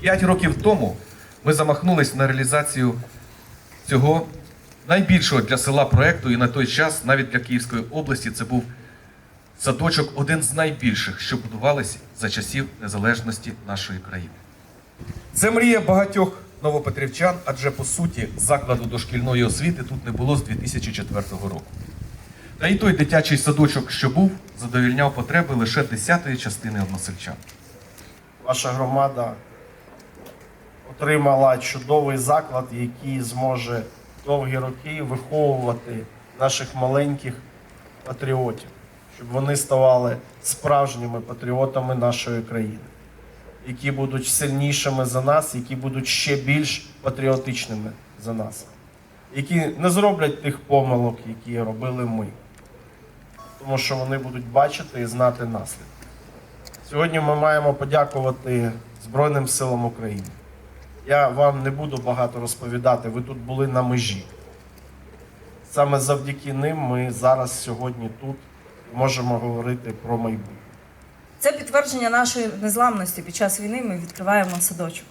П'ять років тому ми замахнулись на реалізацію цього найбільшого для села проекту, і на той час, навіть для Київської області, це був садочок один з найбільших, що будувались за часів незалежності нашої країни. Це мрія багатьох новопетрівчан, адже по суті закладу дошкільної освіти тут не було з 2004 року. Та і той дитячий садочок, що був, задовільняв потреби лише десятої частини односельчан. Ваша громада отримала чудовий заклад, який зможе довгі роки виховувати наших маленьких патріотів, щоб вони ставали справжніми патріотами нашої країни, які будуть сильнішими за нас, які будуть ще більш патріотичними за нас, які не зроблять тих помилок, які робили ми, тому що вони будуть бачити і знати наслідки. Сьогодні ми маємо подякувати Збройним силам України. Я вам не буду багато розповідати, ви тут були на межі. Саме завдяки ним ми зараз сьогодні тут можемо говорити про майбутнє. Це підтвердження нашої незламності під час війни. Ми відкриваємо садочок.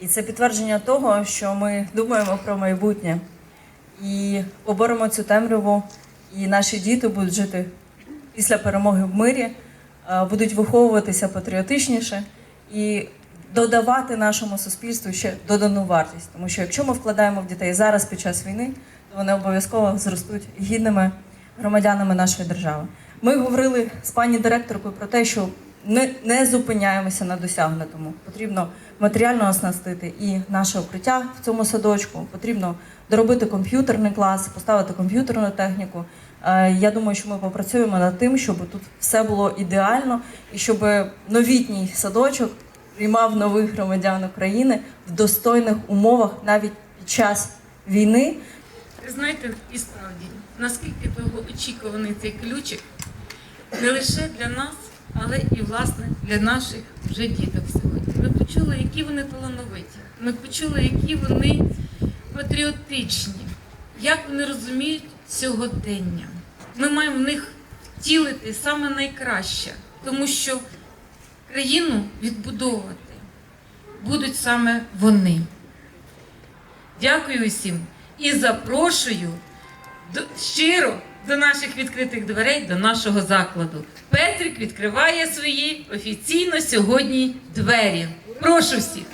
І це підтвердження того, що ми думаємо про майбутнє і поборемо цю темряву, і наші діти будуть жити після перемоги в мирі, е, будуть виховуватися патріотичніше і додавати нашому суспільству ще додану вартість. Тому що якщо ми вкладаємо в дітей зараз під час війни, то вони обов'язково зростуть гідними громадянами нашої держави. Ми говорили з пані директоркою про те, що не, не зупиняємося на досягнутому. Потрібно матеріально оснастити і наше укриття в цьому садочку. Потрібно доробити комп'ютерний клас, поставити комп'ютерну техніку. Е, Я думаю, що ми попрацюємо над тим, щоб тут все було ідеально і щоб новітній садочок приймав нових громадян України в достойних умовах навіть під час війни. Знаєте, і справді, наскільки того очікуваний цей ключик не лише для нас, але і власне для наших вже діток сьогодні. Ми почули, які вони талановиті. Ми почули, які вони патріотичні, як вони розуміють сьогодення. Ми маємо в них втілити саме найкраще, тому що країну відбудовувати будуть саме вони. Дякую усім і запрошую щиро до наших відкритих дверей, до нашого закладу. Петрик відкриває свої офіційно сьогодні двері. Прошу всіх.